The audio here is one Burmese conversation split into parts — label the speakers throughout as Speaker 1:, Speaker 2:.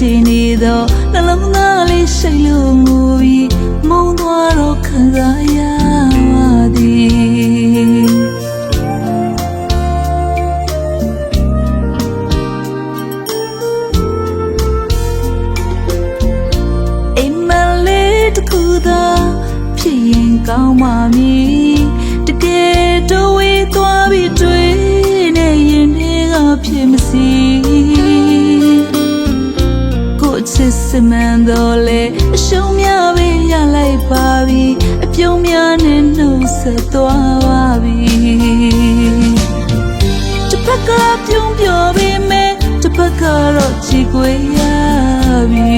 Speaker 1: ကွဲချင်နေတော့နှလုံးသားလေးရှိတ်လို့ငိုပြီးမုန်းသွားတော့ခံစားရပါသည်အိမ်မက်လေးတစ်ခုသာဖြစ်ရင်ကောင်းပါမည်တကယ်တော့ဝေးသွားပြီးတွေ့နေရင်တွေကဖြစ်မစီ ချစ်စမန်တော့လေအရှုံးများပဲရလိုက်ပါပြီအပြုံးများနဲ့နှုတ်ဆက်သွားပါပြီတစ်ဖက်ကပြုံးပြောပြီးမဲ့တစ်ဖက်ကတော့ချီကွေရပြီ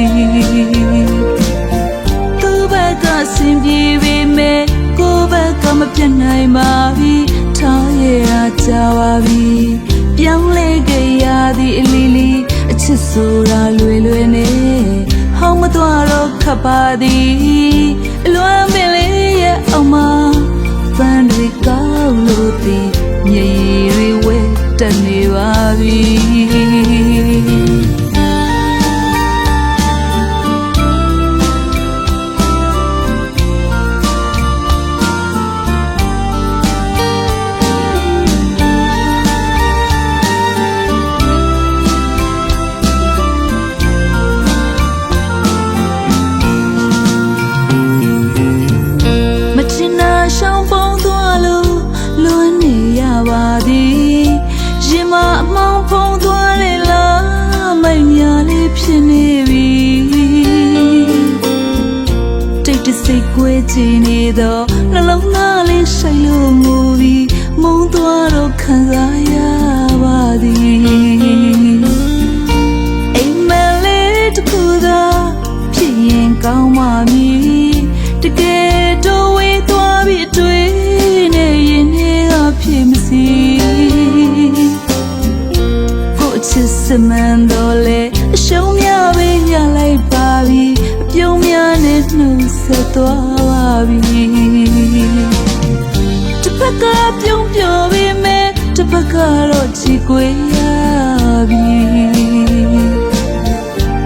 Speaker 1: သူ့ဘက်ကစင်ပြေပေမဲ့ကိုယ့်ဘက်ကမပြတ်နိုင်ပါဘူးထားရတာကြာပါပြီပြောင်းလဲကြရသည့်အလီလီအချစ်ဆိုတာလွယ်လွယ်နဲ့ဟော င်းမသွားတော့ခပ်ပါသည်အလွမ်းပင်လေးရဲ့အောင်မပန်းတွေကောက်လို့သည်မြေရီဝဲတက်နေပါပြီ လေးဖြစ်နေပြီတိတ်တဆိတ်ကွဲချင်နေတော့နှလုံးသားလေးရှိုက်လို့ငိုပြီးမုန်းသွားတော့ခံစားရပါသည်အိမ်မက်လေးတစ်ခုသာဖြစ်ရင်ကောင်းပါမည်တကယ်တော့ဝေးသွားပြီးတွေ့နေရင်တွေကဖြစ်မစီကိုယ့်ချစ်စမန်တော့ နဲ့နှုတ်ဆက်သွားပါပြီတစ်ဖက်ကပြုံးပြောပြီးမဲ့တစ်ဖက်ကတော့ချီကွေရပြီ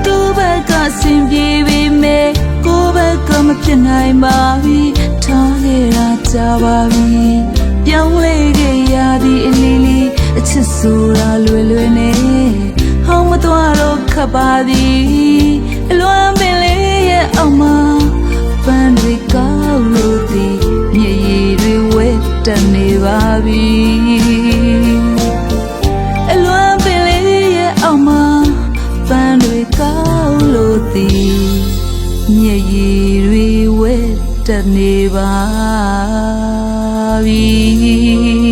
Speaker 1: သူ့ဘက်ကစင်ပြေပေမဲ့ကိုယ့်ဘက်ကမဖြစ်နိုင်ပါဘူးထားခဲ့တာကြာပါပြီပြောင်းလဲခဲ့ရသည့်အလီလီအချစ်ဆိုတာလွယ်လွယ်နဲ့ဟောင်းမသွားတော့ခပ်ပါသည်အလွမ်းပင်လေးရဲ့အောက်မှာ ပါပြီအလွမ်းပင်လေးရဲ့အောက်မှာပန်းတွေကောက်လို့သည်မျက်ရည်တွေဝဲတက်နေပါပြီ